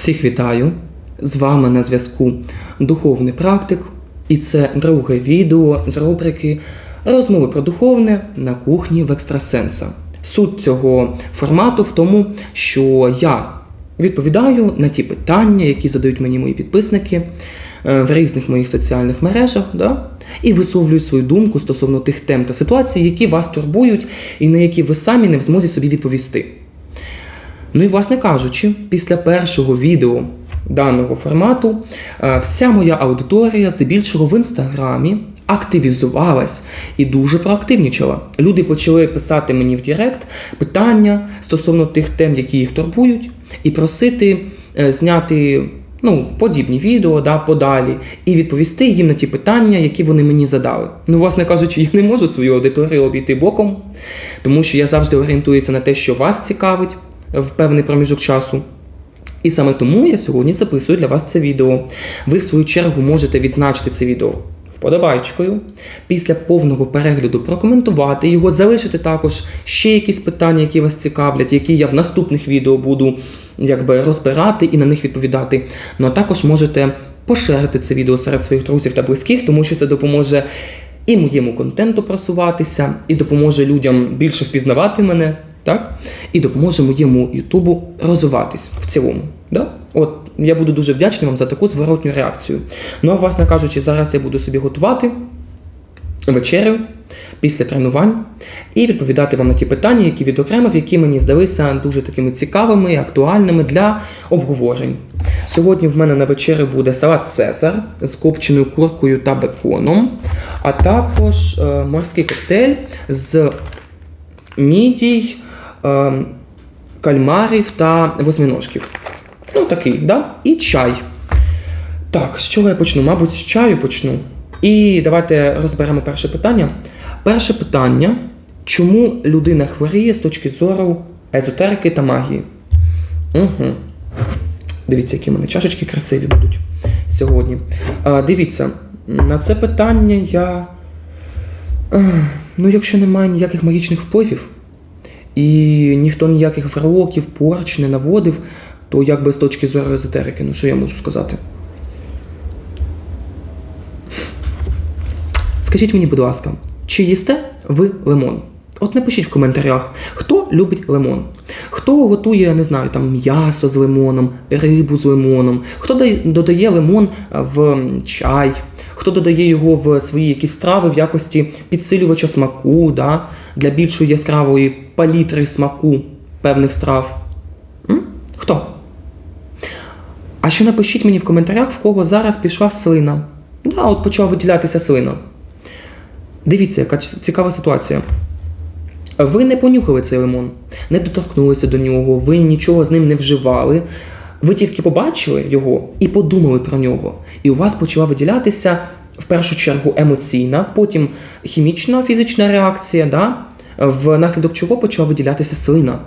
Всіх вітаю! З вами на зв'язку Духовний практик, і це друге відео з рубрики Розмови про духовне на кухні в екстрасенса. Суть цього формату в тому, що я відповідаю на ті питання, які задають мені мої підписники е, в різних моїх соціальних мережах, да? і висловлюю свою думку стосовно тих тем та ситуацій, які вас турбують і на які ви самі не в змозі собі відповісти. Ну і, власне кажучи, після першого відео даного формату е, вся моя аудиторія, здебільшого в інстаграмі, активізувалась і дуже проактивнічала. Люди почали писати мені в Директ питання стосовно тих тем, які їх турбують, і просити е, зняти. Ну, подібні відео да, подалі, і відповісти їм на ті питання, які вони мені задали. Ну, власне кажучи, я не можу свою аудиторію обійти боком, тому що я завжди орієнтуюся на те, що вас цікавить в певний проміжок часу. І саме тому я сьогодні записую для вас це відео. Ви, в свою чергу, можете відзначити це відео вподобайчикою, після повного перегляду прокоментувати його, залишити також ще якісь питання, які вас цікавлять, які я в наступних відео буду якби розбирати і на них відповідати. Ну а також можете поширити це відео серед своїх друзів та близьких, тому що це допоможе і моєму контенту просуватися, і допоможе людям більше впізнавати мене, так? І допоможе моєму Ютубу розвиватись в цілому. Да? От я буду дуже вдячний вам за таку зворотню реакцію. Ну а власне кажучи, зараз я буду собі готувати вечерю після тренувань і відповідати вам на ті питання, які відокремив, які мені здалися дуже такими цікавими і актуальними для обговорень. Сьогодні в мене на вечерю буде салат Цезар з копченою куркою та беконом, а також е, морський коктейль з мідій, е, кальмарів та восьминожків. Ну, такий, да? І чай. Так, з чого я почну? Мабуть, з чаю почну. І давайте розберемо перше питання. Перше питання: чому людина хворіє з точки зору езотерики та магії? Угу. Дивіться, які мене чашечки красиві будуть сьогодні. А, дивіться, на це питання я. Ну, якщо немає ніяких магічних впливів, і ніхто ніяких фроків, порч не наводив, то якби з точки зору езотерики, ну що я можу сказати? Скажіть мені, будь ласка, чи їсте ви лимон? От напишіть в коментарях, хто любить лимон, хто готує, не знаю, там м'ясо з лимоном, рибу з лимоном, хто додає лимон в чай, хто додає його в свої якісь страви в якості підсилювача смаку, да, для більшої яскравої палітри смаку певних страв. М? Хто? А ще напишіть мені в коментарях, в кого зараз пішла слина. Да, от почала виділятися слина. Дивіться, яка цікава ситуація. Ви не понюхали цей лимон, не доторкнулися до нього, ви нічого з ним не вживали. Ви тільки побачили його і подумали про нього. І у вас почала виділятися в першу чергу емоційна, потім хімічна фізична реакція, да? внаслідок чого почала виділятися слина.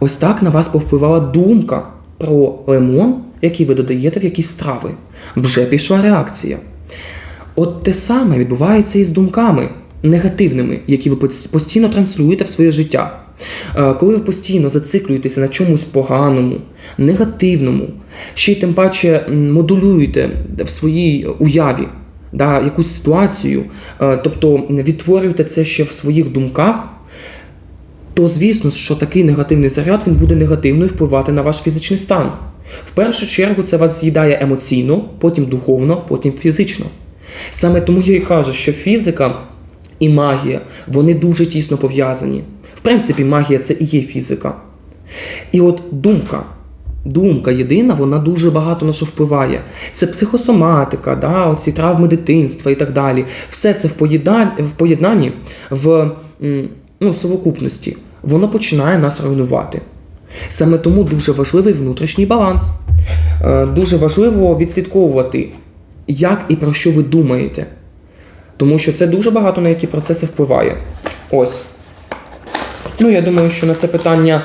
Ось так на вас повпливала думка про лимон, який ви додаєте в якісь страви. Вже пішла реакція. От те саме відбувається і з думками негативними, які ви постійно транслюєте в своє життя. Е, Коли ви постійно зациклюєтеся на чомусь поганому, негативному, ще й тим паче модулюєте в своїй уяві да, якусь ситуацію, е, тобто відтворюєте це ще в своїх думках, то звісно, що такий негативний заряд він буде негативно впливати на ваш фізичний стан. В першу чергу це вас з'їдає емоційно, потім духовно, потім фізично. Саме тому я і кажу, що фізика і магія вони дуже тісно пов'язані. В принципі, магія це і є фізика. І от думка, думка єдина, вона дуже багато на що впливає. Це психосоматика, да, оці травми дитинства і так далі. Все це в поєднанні, в, поєднанні, в ну, совокупності, воно починає нас руйнувати. Саме тому дуже важливий внутрішній баланс. Е, Дуже важливо відслідковувати, як і про що ви думаєте. Тому що це дуже багато на які процеси впливає. Ось. Ну, я думаю, що на це питання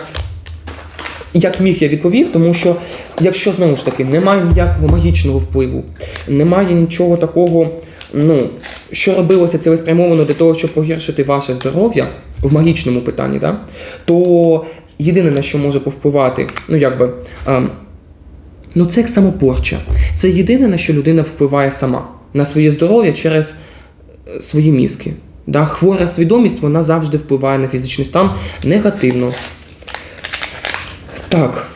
як міг я відповів, тому що якщо знову ж таки немає ніякого магічного впливу, немає нічого такого, ну, що робилося цілеспрямовано для того, щоб погіршити ваше здоров'я в магічному питанні, да, то єдине на що може повпливати, ну якби. ем, Ну це як самопорча. Це єдине, на що людина впливає сама на своє здоров'я через свої мізки. Да? Хвора свідомість вона завжди впливає на фізичний стан негативно. Так.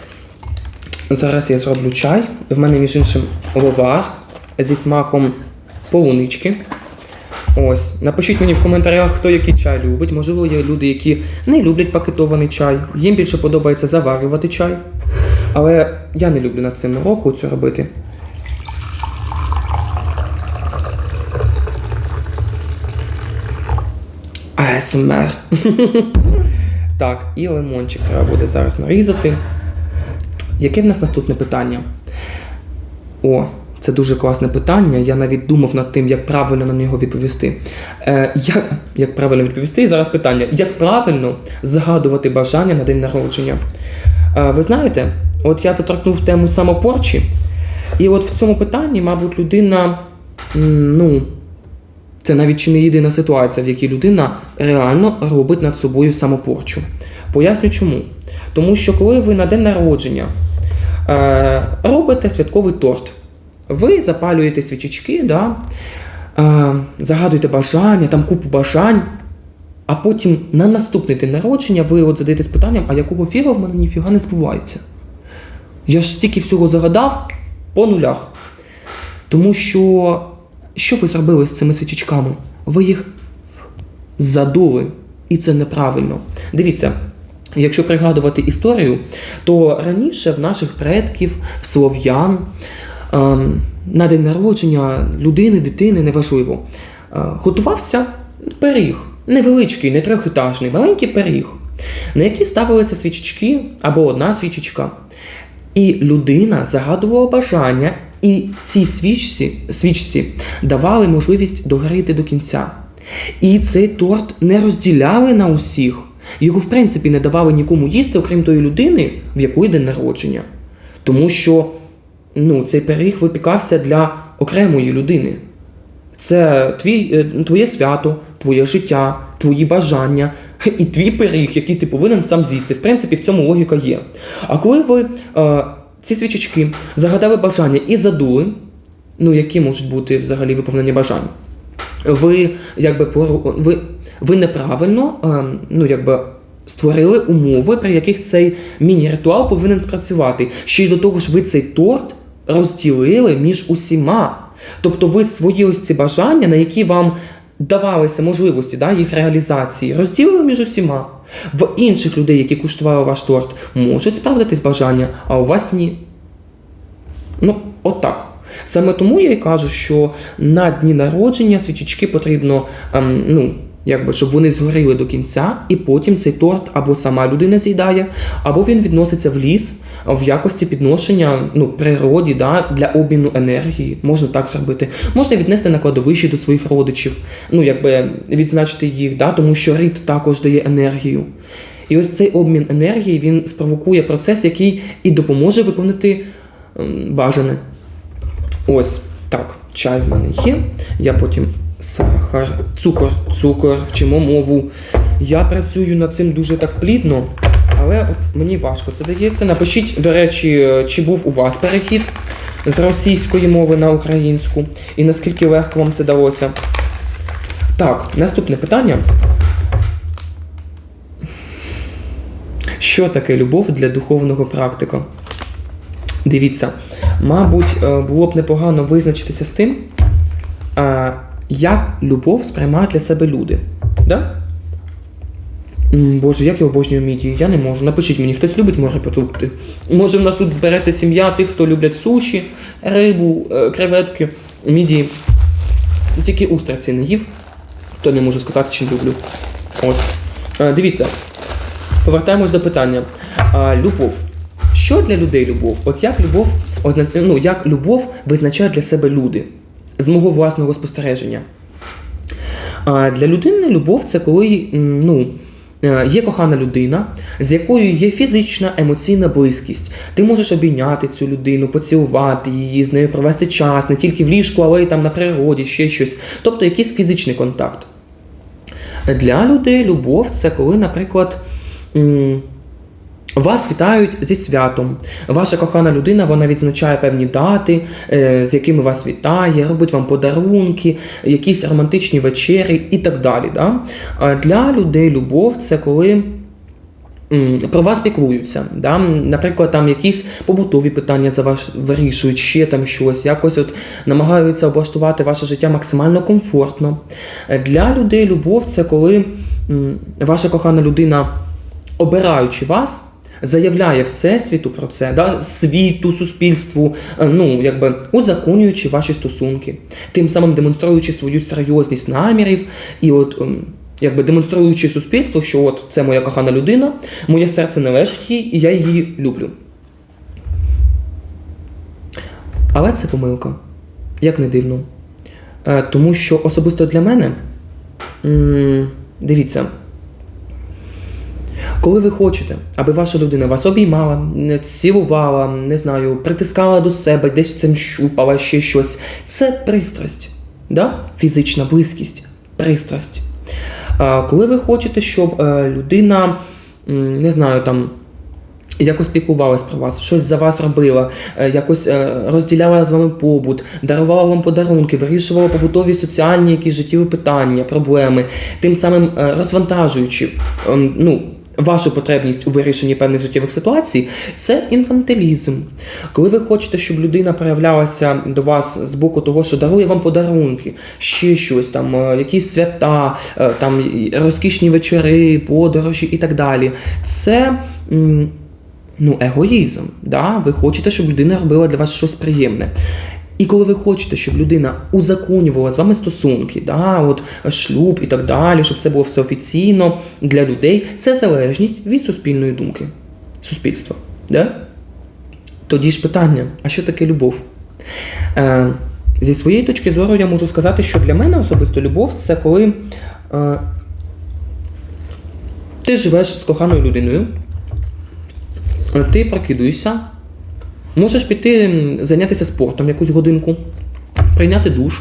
Зараз я зроблю чай. В мене, між іншим, ловар зі смаком полунички. Ось. Напишіть мені в коментарях, хто який чай любить. Можливо, є люди, які не люблять пакетований чай. Їм більше подобається заварювати чай. Але я не люблю на цим року це робити. АСМР. так, і лимончик треба буде зараз нарізати. Яке в нас наступне питання? О, це дуже класне питання. Я навіть думав над тим, як правильно на нього відповісти. Е, як, як правильно відповісти? І Зараз питання: як правильно згадувати бажання на день народження? Е, ви знаєте, от я заторкнув тему самопорчі, і от в цьому питанні, мабуть, людина, ну, це навіть чи не єдина ситуація, в якій людина реально робить над собою самопорчу. Поясню чому. Тому що коли ви на день народження е, робите святковий торт, ви запалюєте свічечки, да, е, загадуєте бажання, там купу бажань, а потім на наступний день народження ви от задаєтесь питанням, а якого фіга в мене ніфіга не збувається. Я ж стільки всього загадав по нулях. Тому що що ви зробили з цими свічечками? Ви їх задули, і це неправильно. Дивіться, якщо пригадувати історію, то раніше в наших предків, в слов'ян, ем, на день народження людини, дитини, неважливо, е, готувався пиріг. Невеличкий, не трьохетажний, маленький пиріг, на який ставилися свічечки або одна свічечка. І людина загадувала бажання, і ці свічці, свічці давали можливість догоріти до кінця. І цей торт не розділяли на усіх. Його, в принципі, не давали нікому їсти, окрім тої людини, в якої день народження. Тому що ну, цей пиріг випікався для окремої людини. Це твій, е, твоє свято, твоє життя, твої бажання і твій пиріг, який ти повинен сам з'їсти. В принципі, в цьому логіка є. А коли ви е, ці свічечки загадали бажання і задули, ну які можуть бути взагалі виповнені бажань, ви якби ви, ви неправильно е, ну, якби, створили умови, при яких цей міні-ритуал повинен спрацювати. Ще й до того ж, ви цей торт розділили між усіма. Тобто ви свої ось ці бажання, на які вам давалися можливості да, їх реалізації, розділили між усіма. В інших людей, які куштували ваш торт, можуть справдитись бажання, а у вас ні. Ну, отак. Саме тому я й кажу, що на дні народження свічечки потрібно, ем, ну, якби, щоб вони згоріли до кінця, і потім цей торт або сама людина з'їдає, або він відноситься в ліс в якості підношення ну, природі да, для обміну енергії. Можна так зробити. Можна віднести на кладовище до своїх родичів, ну, якби відзначити їх, да, тому що рід також дає енергію. І ось цей обмін енергії він спровокує процес, який і допоможе виконати бажане. Ось так, чай в мене є. Я потім сахар, цукор, цукор, вчимо мову. Я працюю над цим дуже так плідно, але мені важко це дається. Напишіть, до речі, е, чи був у вас перехід з російської мови на українську, і наскільки легко вам це далося. Так, наступне питання. Що таке любов для духовного практика? Дивіться, мабуть, е, було б непогано визначитися з тим, е, як любов сприймають для себе люди. Да? Боже, як я обожнюю мідії, я не можу. Напишіть мені, хтось любить морепродукти. Може, в нас тут збереться сім'я тих, хто люблять суші, рибу, е, креветки, мідії. Тільки устриці не їв, то не можу сказати, чи люблю. Ось. Е, Дивіться, повертаємось до питання. Любов. Що для людей любов? От як любов ну, як любов визначають для себе люди з мого власного спостереження. Для людини любов це коли ну, є кохана людина, з якою є фізична емоційна близькість. Ти можеш обійняти цю людину, поцілувати її, з нею провести час не тільки в ліжку, але й там на природі, ще щось. Тобто якийсь фізичний контакт. Для людей любов це коли, наприклад, Вас вітають зі святом. Ваша кохана людина вона відзначає певні дати, е, з якими вас вітає, робить вам подарунки, якісь романтичні вечері і так далі. Да? Для людей любов це коли. Про вас піклуються, да? наприклад, там якісь побутові питання за вас вирішують, ще там щось, якось от намагаються облаштувати ваше життя максимально комфортно. Для людей любов це коли ваша кохана людина, обираючи вас, заявляє всесвіту про це, да? світу, суспільству, е, ну якби узаконюючи ваші стосунки, тим самим демонструючи свою серйозність намірів і от. ем, Якби демонструючи суспільству, що от це моя кохана людина, моє серце належить їй, і я її люблю. Але це помилка, як не дивно. Е, тому що особисто для мене, дивіться, коли ви хочете, аби ваша людина вас обіймала, цілувала, не знаю, притискала до себе, десь цим щупала, ще щось, це пристрасть, да? фізична близькість, пристрасть. Коли ви хочете, щоб е, людина, не знаю, там. Якось піклувалась про вас, щось за вас робила, е, якось е, розділяла з вами побут, дарувала вам подарунки, вирішувала побутові соціальні якісь життєві питання, проблеми, тим самим розвантажуючи ем, ну, вашу потребність у вирішенні певних життєвих ситуацій, це інфантилізм. Коли ви хочете, щоб людина проявлялася до вас з боку того, що дарує вам подарунки, ще щось, там, е, якісь свята, е, там, розкішні вечори, подорожі і так далі, це. ну, егоїзм. Да? Ви хочете, щоб людина робила для вас щось приємне. І коли ви хочете, щоб людина узаконювала з вами стосунки, да, от шлюб і так далі, щоб це було все офіційно для людей, це залежність від суспільної думки, суспільства. Да? Тоді ж питання: а що таке любов? Е, зі своєї точки зору я можу сказати, що для мене особисто любов це коли е, ти живеш з коханою людиною, ти прокидуєшся, можеш піти зайнятися спортом якусь годинку, прийняти душ,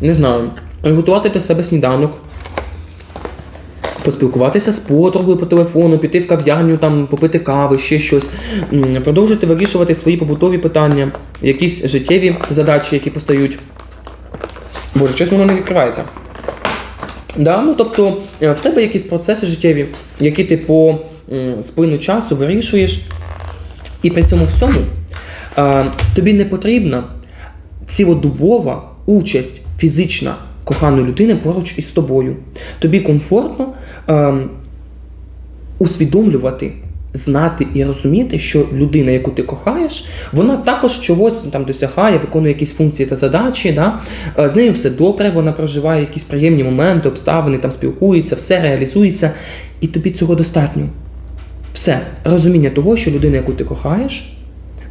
не знаю, приготувати для себе сніданок, поспілкуватися з подругою по телефону, піти в кав'ярню, там, попити кави, ще щось, продовжити вирішувати свої побутові питання, якісь життєві задачі, які постають. Боже, чесно, воно не відкривається. Да? Ну, тобто е, в тебе якісь процеси життєві, які ти по спину часу вирішуєш, і при цьому всьому е, тобі не потрібна цілодобова участь фізична коханої людини поруч із тобою. Тобі комфортно е, усвідомлювати. Знати і розуміти, що людина, яку ти кохаєш, вона також чогось там досягає, виконує якісь функції та задачі. Да? Е, З нею все добре, вона проживає якісь приємні моменти, обставини, там спілкується, все реалізується, і тобі цього достатньо. Все, розуміння того, що людина, яку ти кохаєш,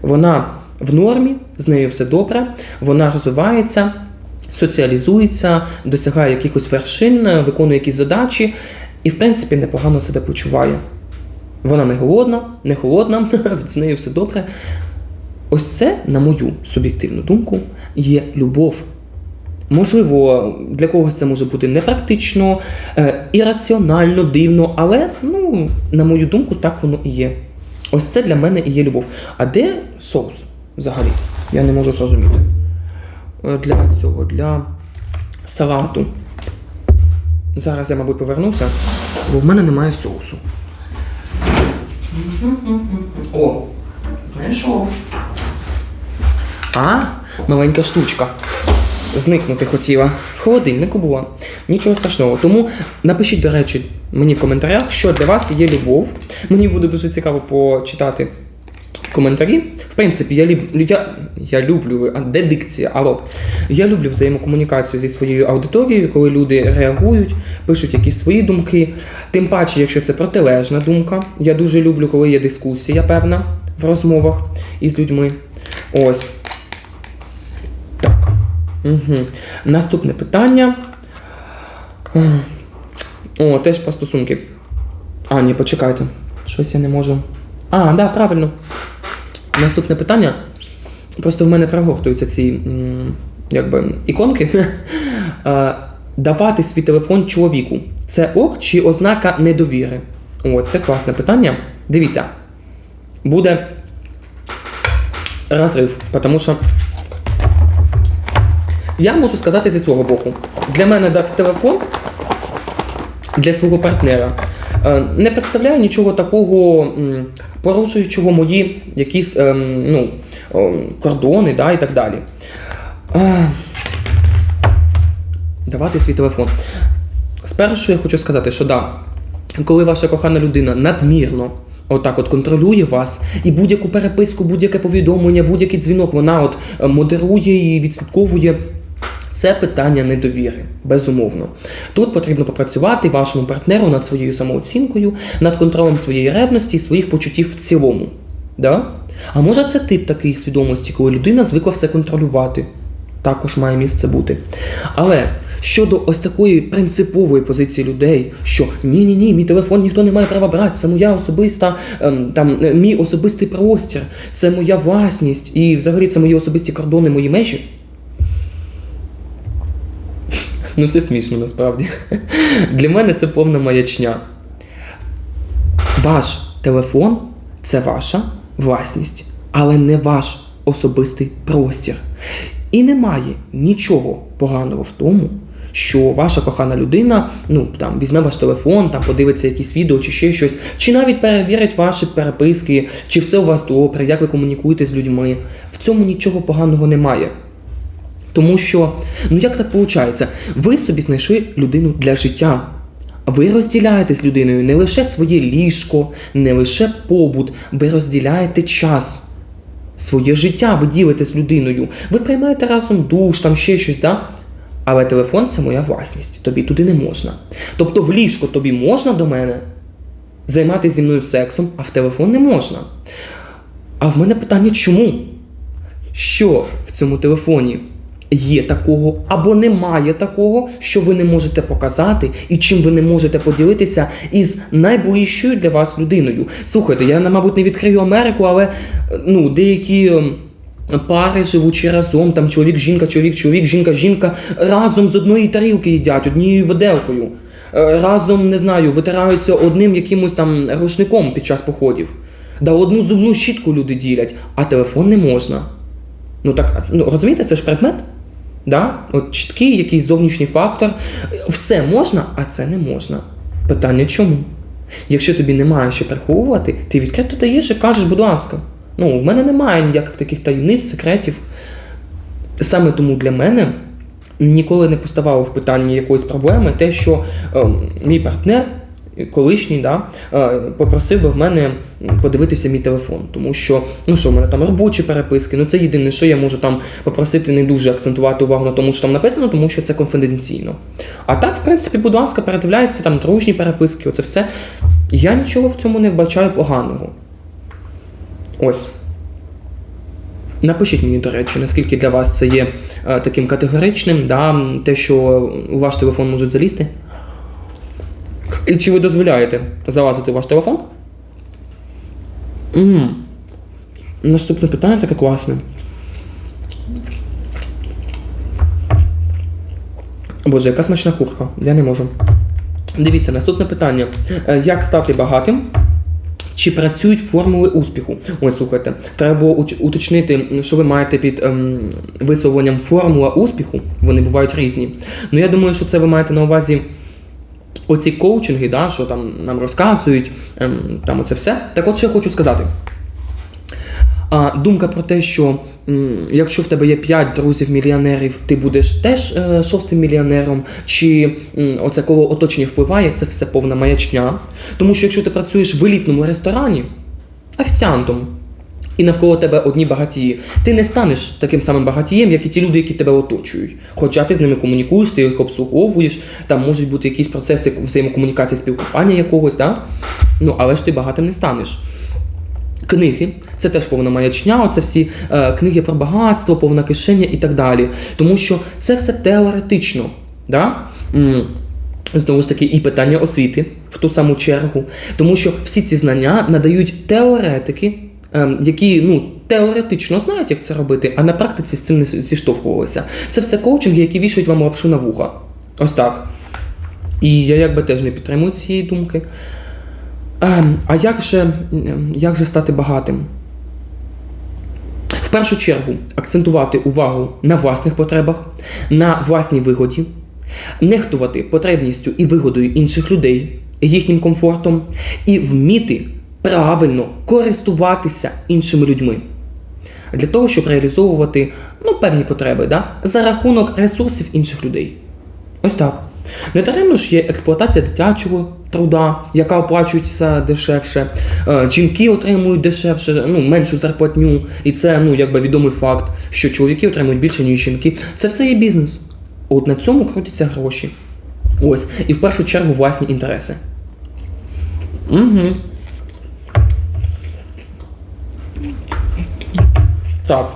вона в нормі, з нею все добре, вона розвивається, соціалізується, досягає якихось вершин, виконує якісь задачі і, в принципі, непогано себе почуває. Вона не голодна, не холодна, з нею все добре. Ось це, на мою суб'єктивну думку, є любов. Можливо, для когось це може бути непрактично, е, ірраціонально, дивно, але, ну, на мою думку, так воно і є. Ось це для мене і є любов. А де соус взагалі? Я не можу зрозуміти. Е, Для цього, для салату. Зараз я, мабуть, повернуся, бо в мене немає соусу. О, знайшов. А, маленька штучка. Зникнути хотіла. В холодильнику була. Нічого страшного. Тому напишіть, до речі, мені в коментарях, що для вас є любов. Мені буде дуже цікаво почитати коментарі. В принципі, я, ліб, я, я люблю, а де. Я люблю взаємокомунікацію зі своєю аудиторією, коли люди реагують, пишуть якісь свої думки. Тим паче, якщо це протилежна думка. Я дуже люблю, коли є дискусія певна в розмовах із людьми. Ось. Угу. Наступне питання. О, теж про стосунки. А, ні, почекайте. Щось я не можу. А, да, правильно. Наступне питання. Просто в мене прогортуються ці якби, іконки. Давати свій телефон чоловіку. Це ок чи ознака недовіри? О, це класне питання. Дивіться, буде розрив, тому що я можу сказати зі свого боку. Для мене дати телефон для свого партнера е, не представляє нічого такого порушуючого мої якісь ем, ну, кордони да, і так далі. Е, Давати свій телефон. Спершу я хочу сказати, що да, коли ваша кохана людина надмірно отак от контролює вас, і будь-яку переписку, будь-яке повідомлення, будь-який дзвінок вона от е, модерує і відслідковує. Це питання недовіри, безумовно. Тут потрібно попрацювати вашому партнеру над своєю самооцінкою, над контролем своєї ревності і своїх почуттів в цілому. Да? А може це тип такої свідомості, коли людина звикла все контролювати? Також має місце бути. Але щодо ось такої принципової позиції людей, що ні, ні, ні, мій телефон ніхто не має права брати, це моя особиста, ем, там, е, мій особистий простір, це моя власність, і взагалі це мої особисті кордони, мої межі. Ну це смішно насправді. Для мене це повна маячня. Ваш телефон це ваша власність, але не ваш особистий простір. І немає нічого поганого в тому, що ваша кохана людина ну, там, візьме ваш телефон, там, подивиться якісь відео чи ще щось, чи навіть перевірить ваші переписки, чи все у вас добре, як ви комунікуєте з людьми. В цьому нічого поганого немає. Тому що, ну як так виходить? Ви собі знайшли людину для життя. Ви розділяєте з людиною не лише своє ліжко, не лише побут, ви розділяєте час. Своє життя ви ділите з людиною. Ви приймаєте разом душ, там ще щось, да? Але телефон це моя власність. Тобі туди не можна. Тобто в ліжко тобі можна до мене займатися зі мною сексом, а в телефон не можна. А в мене питання чому? Що в цьому телефоні є такого або немає такого, що ви не можете показати, і чим ви не можете поділитися із найближчою для вас людиною. Слухайте, я мабуть не відкрию Америку, але ну, деякі. ем, Пари живучи разом, там чоловік, жінка, чоловік, чоловік, жінка, жінка разом з одної тарілки їдять, однією виделкою. Е, Разом, не знаю, витираються одним якимось там рушником під час походів. Да одну зубну щітку люди ділять, а телефон не можна. Ну так, ну розумієте, це ж предмет? Да? От чіткий якийсь зовнішній фактор. Все можна, а це не можна. Питання чому? Якщо тобі немає що приховувати, ти відкрито даєш і кажеш, будь ласка. Ну, в мене немає ніяких таких таємниць, секретів. Саме тому для мене ніколи не поставало в питанні якоїсь проблеми те, що е, мій партнер, колишній, да, е, попросив би в мене подивитися мій телефон. Тому що, ну що, в мене там робочі переписки, ну це єдине, що я можу там попросити не дуже акцентувати увагу на тому, що там написано, тому що це конфіденційно. А так, в принципі, будь ласка, передивляйся, там дружні переписки, оце все. Я нічого в цьому не вбачаю поганого. Ось. Напишіть мені, до речі, наскільки для вас це є е, таким категоричним, да, те, що у ваш телефон можуть залізти. І чи ви дозволяєте залазити в ваш телефон? Угу. Наступне питання таке класне. Боже, яка смачна курка. Я не можу. Дивіться, наступне питання. Е, Як стати багатим? Чи працюють формули успіху? Ось слухайте, треба було уточнити, що ви маєте під ем, висловленням формула успіху. Вони бувають різні. Ну я думаю, що це ви маєте на увазі оці коучинги, да, що там нам розказують, ем, там оце все. Так от що я хочу сказати. А думка про те, що якщо в тебе є 5 друзів-мільйонерів, ти будеш теж е, шостим мільйонером, чи оце коло оточення впливає, це все повна маячня. Тому що якщо ти працюєш в елітному ресторані офіціантом, і навколо тебе одні багатії, ти не станеш таким самим багатієм, як і ті люди, які тебе оточують. Хоча ти з ними комунікуєш, ти їх обслуговуєш, там можуть бути якісь процеси взаємокомунікації, спілкування якогось, да? ну але ж ти багатим не станеш. Книги, це теж повна маячня, оце всі е, книги про багатство, повна кишеня і так далі. Тому що це все теоретично. Да? Знову ж таки, і питання освіти в ту саму чергу. Тому що всі ці знання надають теоретики, які ну, теоретично знають, як це робити, а на практиці з цим не зіштовхувалися. Це все коучинги, які вішають вам лапшу на вуха. Ось так. І я якби теж не підтримую цієї думки. Ем, а як же, як же стати багатим? В першу чергу акцентувати увагу на власних потребах, на власній вигоді, нехтувати потребністю і вигодою інших людей, їхнім комфортом, і вміти правильно користуватися іншими людьми. Для того, щоб реалізовувати ну, певні потреби да? за рахунок ресурсів інших людей. Ось так. Не даремно ж є експлуатація дитячого труда, яка оплачується дешевше. Е, Жінки отримують дешевше, ну, меншу зарплатню. І це ну, якби відомий факт, що чоловіки отримують більше, ніж жінки. Це все є бізнес. От на цьому крутяться гроші. Ось. І в першу чергу власні інтереси. Угу. Так.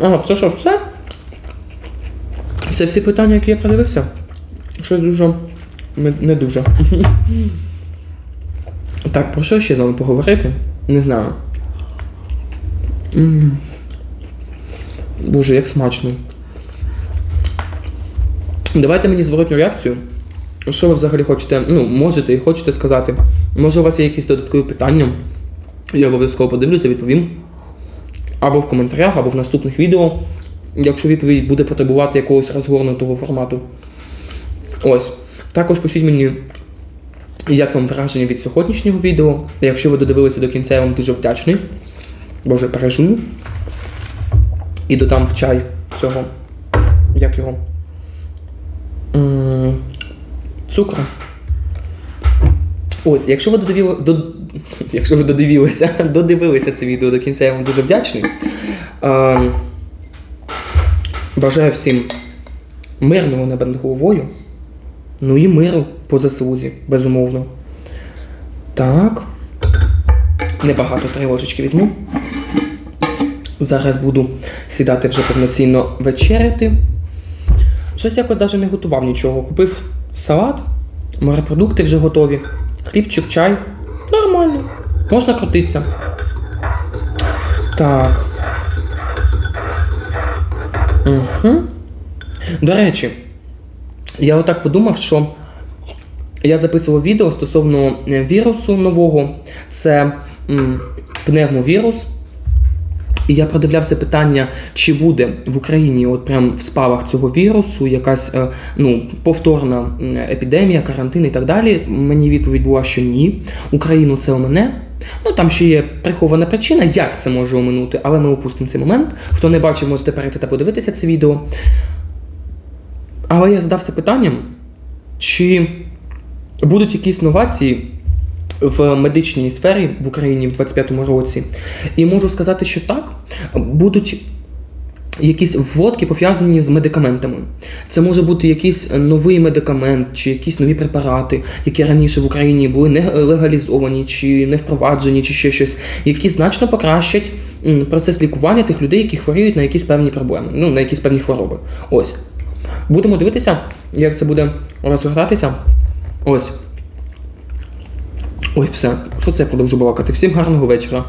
А, це що, все? Це всі питання, які я продивився? Щось дуже. Не, дуже. Так, про що ще з вами поговорити? Не знаю. Боже, як смачно. Давайте мені зворотню реакцію. Що ви взагалі хочете, ну, можете і хочете сказати. Може, у вас є якісь додаткові питання? Я обов'язково подивлюся, відповім. Або в коментарях, або в наступних відео, якщо відповідь буде потребувати якогось розгорнутого формату. Ось. Також пишіть мені, як вам враження від сьогоднішнього відео. Якщо ви додивилися до кінця, я вам дуже вдячний. Боже, пережую. І додам в чай цього. Як його? Цукру. Ось, якщо ви додивили, до, якщо ви додивилися, додивилися це відео до кінця, я вам дуже вдячний. Е, бажаю всім мирного над головою. Ну і миру по заслузі, безумовно. Так. Небагато три ложечки візьму. Зараз буду сідати вже повноцінно вечеряти. Щось якось навіть не готував нічого. Купив салат, морепродукти вже готові. Хлібчик, чай. Нормально. Можна крутитися. Так. Угу. До речі, я отак подумав, що я записував відео стосовно е, вірусу нового. Це м, пневмовірус. І я продивлявся питання, чи буде в Україні, от прям в спалах цього вірусу, якась е, ну, повторна епідемія, карантин і так далі. Мені відповідь була, що ні. Україну це омине. Ну там ще є прихована причина, як це може оминути, але ми опустимо цей момент. Хто не бачив, можете перейти та подивитися це відео. Але я задався питанням, чи будуть якісь новації в медичній сфері в Україні в 25-му році. І можу сказати, що так, будуть якісь вводки пов'язані з медикаментами. Це може бути якийсь новий медикамент чи якісь нові препарати, які раніше в Україні були не легалізовані чи не впроваджені, чи ще щось, які значно покращать процес лікування тих людей, які хворіють на якісь певні проблеми, ну на якісь певні хвороби. Ось. Будемо дивитися, як це буде розгортатися. Ось. Ой, все. Що це я продовжу балакати? Всім гарного вечора.